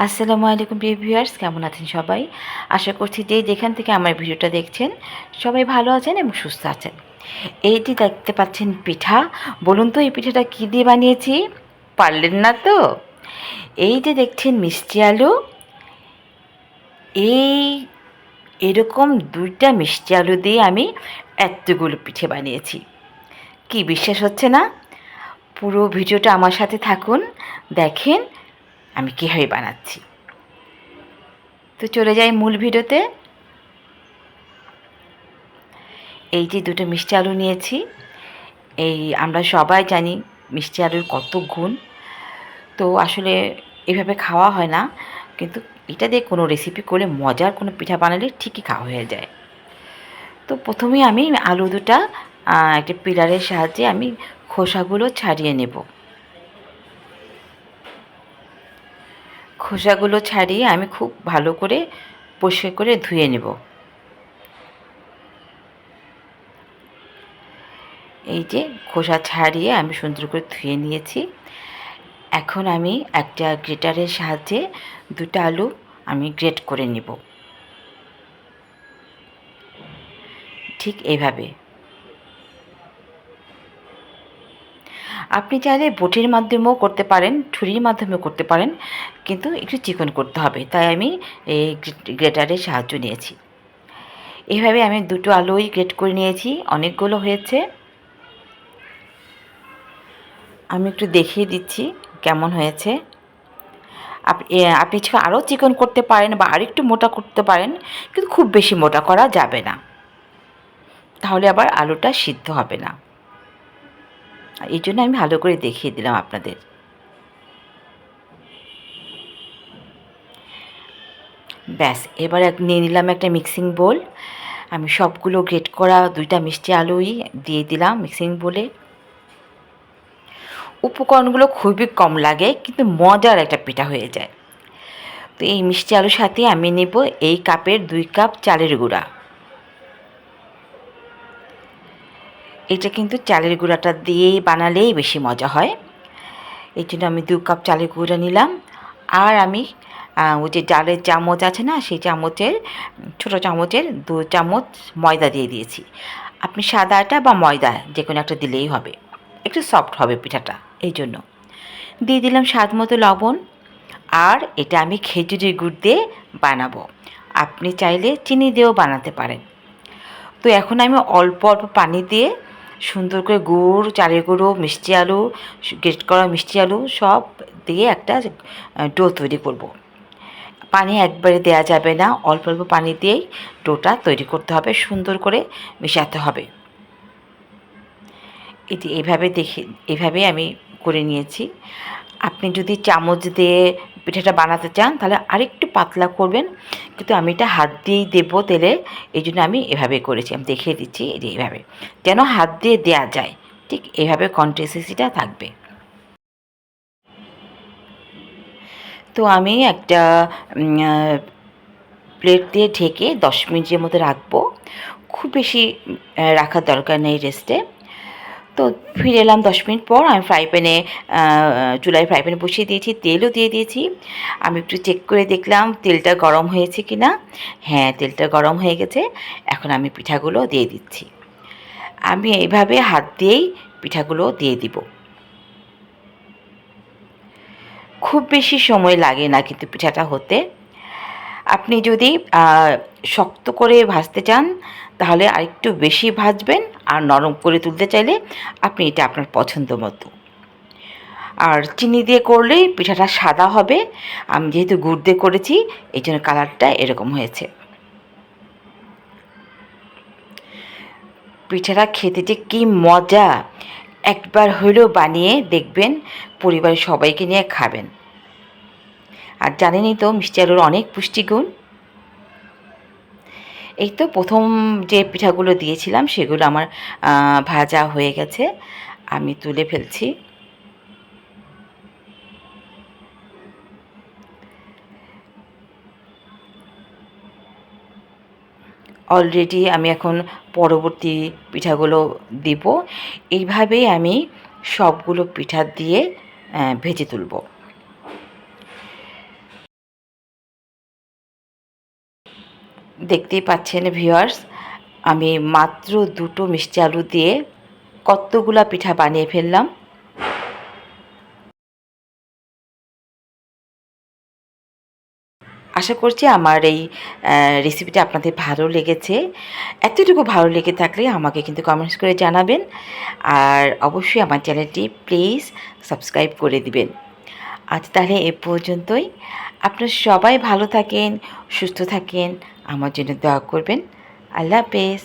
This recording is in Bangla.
আসসালামু আলাইকুম প্রিয় ভিউয়ার্স, কেমন আছেন সবাই? আশা করছি যে যেখান থেকে আমার ভিডিওটা দেখছেন, সবাই ভালো আছেন এবং সুস্থ আছেন। এইটি দেখতে পাচ্ছেন পিঠা। বলুন তো এই পিঠাটা কী দিয়ে বানিয়েছি? পারলেন না তো? এই যে দেখছেন মিষ্টি আলু। এই এরকম দুইটা মিষ্টি আলু দিয়ে আমি এতগুলো পিঠে বানিয়েছি। কি বিশ্বাস হচ্ছে না? পুরো ভিডিওটা আমার সাথে থাকুন, দেখেন আমি কীভাবে বানাচ্ছি? তো চলে যাই মূল ভিডিওতে। এই যে দুটো মিষ্টি আলু নিয়েছি। এই আমরা সবাই জানি মিষ্টি আলুর কত গুণ। তো আসলে এভাবে খাওয়া হয় না। কিন্তু এটা দিয়ে কোনো রেসিপি করলে মজার কোনো পিঠা বানালে ঠিকই খাওয়া হয়ে যায়। তো প্রথমেই আমি আলু দুটা একটা পিলারের সাহায্যে আমি খোসাগুলো ছাড়িয়ে নেব। খোসাগুলো ছাড়িয়ে আমি খুব ভালো করে পরিষ্কার করে ধুয়ে নেব। এই যে খোসা ছাড়িয়ে আমি সুন্দর করে ধুয়ে নিয়েছি। এখন আমি একটা গ্রেটারের সাহায্যে দুটো আলু আমি গ্রেট করে নেব। ঠিক এইভাবে আপনি চাইলে বটির মাধ্যমেও করতে পারেন, ছুরির মাধ্যমেও করতে পারেন, কিন্তু একটু চিকন করতে হবে। তাই আমি এই গ্রেটারের সাহায্য নিয়েছি। এভাবে আমি দুটো আলুই গ্রেট করে নিয়েছি, অনেকগুলো হয়েছে। আমি একটু দেখিয়ে দিচ্ছি কেমন হয়েছে। আপনি আরও চিকন করতে পারেন বা আরেকটু মোটা করতে পারেন, কিন্তু খুব বেশি মোটা করা যাবে না। তাহলে আবার আলুটা সিদ্ধ হবে না। এই জন্য আমি ভালো করে দেখিয়ে দিলাম আপনাদের। ব্যাস, এবার নিয়ে নিলাম একটা মিক্সিং বোল আমি সবগুলো গ্রেট করা দুইটা মিষ্টি আলুই দিয়ে দিলাম মিক্সিং বোলে উপকরণগুলো খুবই কম লাগে, কিন্তু মজার একটা পিঠা হয়ে যায়। তো এই মিষ্টি আলুর সাথে আমি নেব এই কাপের দুই কাপ চালের গুঁড়া। এটা কিন্তু চালের গুঁড়াটা দিয়েই বানালেই বেশি মজা হয়। এই জন্য আমি দু কাপ চালের গুঁড়া নিলাম। আর আমি ওই যে ডালের চামচ আছে না, সেই চামচের, ছোটো চামচের দু চামচ ময়দা দিয়ে দিয়েছি। আপনি সাদা আটা বা ময়দা যে কোনো একটা দিলেই হবে। একটু সফট হবে পিঠাটা, এই জন্য। দিয়ে দিলাম স্বাদ মতো লবণ। আর এটা আমি খেজুরের গুড় দিয়ে বানাবো। আপনি চাইলে চিনি দিয়েও বানাতে পারেন। তো এখন আমি অল্প অল্প পানি দিয়ে সুন্দর করে গুড়, চালের গুঁড়ো, মিষ্টি আলু, গ্রেট করা মিষ্টি আলু সব দিয়ে একটা ডো তৈরি করব। পানি একবারে দেওয়া যাবে না, অল্প অল্প পানি দিয়েই ডোটা তৈরি করতে হবে, সুন্দর করে মেশাতে হবে এটি এইভাবে দেখে এভাবে আমি করে নিয়েছি আপনি যদি চামচ দিয়ে পিঠাটা বানাতে চান, তাহলে আরেকটু পাতলা করবেন। কিন্তু আমি এটা হাত দিয়েই দেবো তেলে, এই জন্য আমি এভাবে করেছি। আমি দেখিয়ে দিচ্ছি এইভাবে। যেন হাত দিয়ে দেয়া যায়, ঠিক এভাবে কন্টেন্সিসিটা থাকবে। তো আমি একটা প্লেট দিয়ে ঢেকে দশ মিনিটের মতো রাখব। খুব বেশি রাখার দরকার নেই রেস্টে। তো ফিরে এলাম দশ মিনিট পর, আমি ফ্রাই প্যানে চুলায় ফ্রাই প্যানে বসিয়ে দিয়েছি, তেলও দিয়ে দিয়েছি। আমি একটু চেক করে দেখলাম তেলটা গরম হয়েছে কি না হ্যাঁ তেলটা গরম হয়ে গেছে। এখন আমি পিঠাগুলো দিয়ে দিচ্ছি। আমি এইভাবে হাত দিয়েই পিঠাগুলো দিয়ে দিব। খুব বেশি সময় লাগে না কিন্তু পিঠাটা হতে। আপনি যদি শক্ত করে ভাজতে চান, তাহলে আরেকটু বেশি ভাজবেন আর নরম করে তুলতে চাইলে আপনি এটা আপনার পছন্দ মতো। আর চিনি দিয়ে করলেই পিঠাটা সাদা হবে। আমি যেহেতু গুড় দিয়ে করেছি, এই জন্য কালারটা এরকম হয়েছে। পিঠাটা খেতে যে কী মজা! একবার হলেও বানিয়ে দেখবেন, পরিবারের সবাইকে নিয়ে খাবেন। আর জানেনই তো মিষ্টি আলুর অনেক পুষ্টিগুণ। এই তো প্রথম যে পিঠাগুলো দিয়েছিলাম সেগুলো আমার ভাজা হয়ে গেছে। আমি তুলে ফেলছি। অলরেডি আমি এখন পরবর্তী পিঠাগুলো দিব। এইভাবেই আমি সবগুলো পিঠা দিয়ে ভেজে তুলব। দেখতেই পাচ্ছেন ভিউয়ার্স আমি মাত্র দুটো মিষ্টি আলু দিয়ে কতগুলা পিঠা বানিয়ে ফেললাম। আশা করছি আমার এই রেসিপিটা আপনাদের ভালো লেগেছে। এতটুকু ভালো লেগে থাকলে আমাকে কিন্তু কমেন্টস করে জানাবেন। আর অবশ্যই আমার চ্যানেলটি প্লিজ সাবস্ক্রাইব করে দিবেন। আজ তাহলে এ পর্যন্তই। আপনার সবাই ভালো থাকেন, সুস্থ থাকেন। আমার জন্য দোয়া করবেন। আল্লাহ হাফেজ।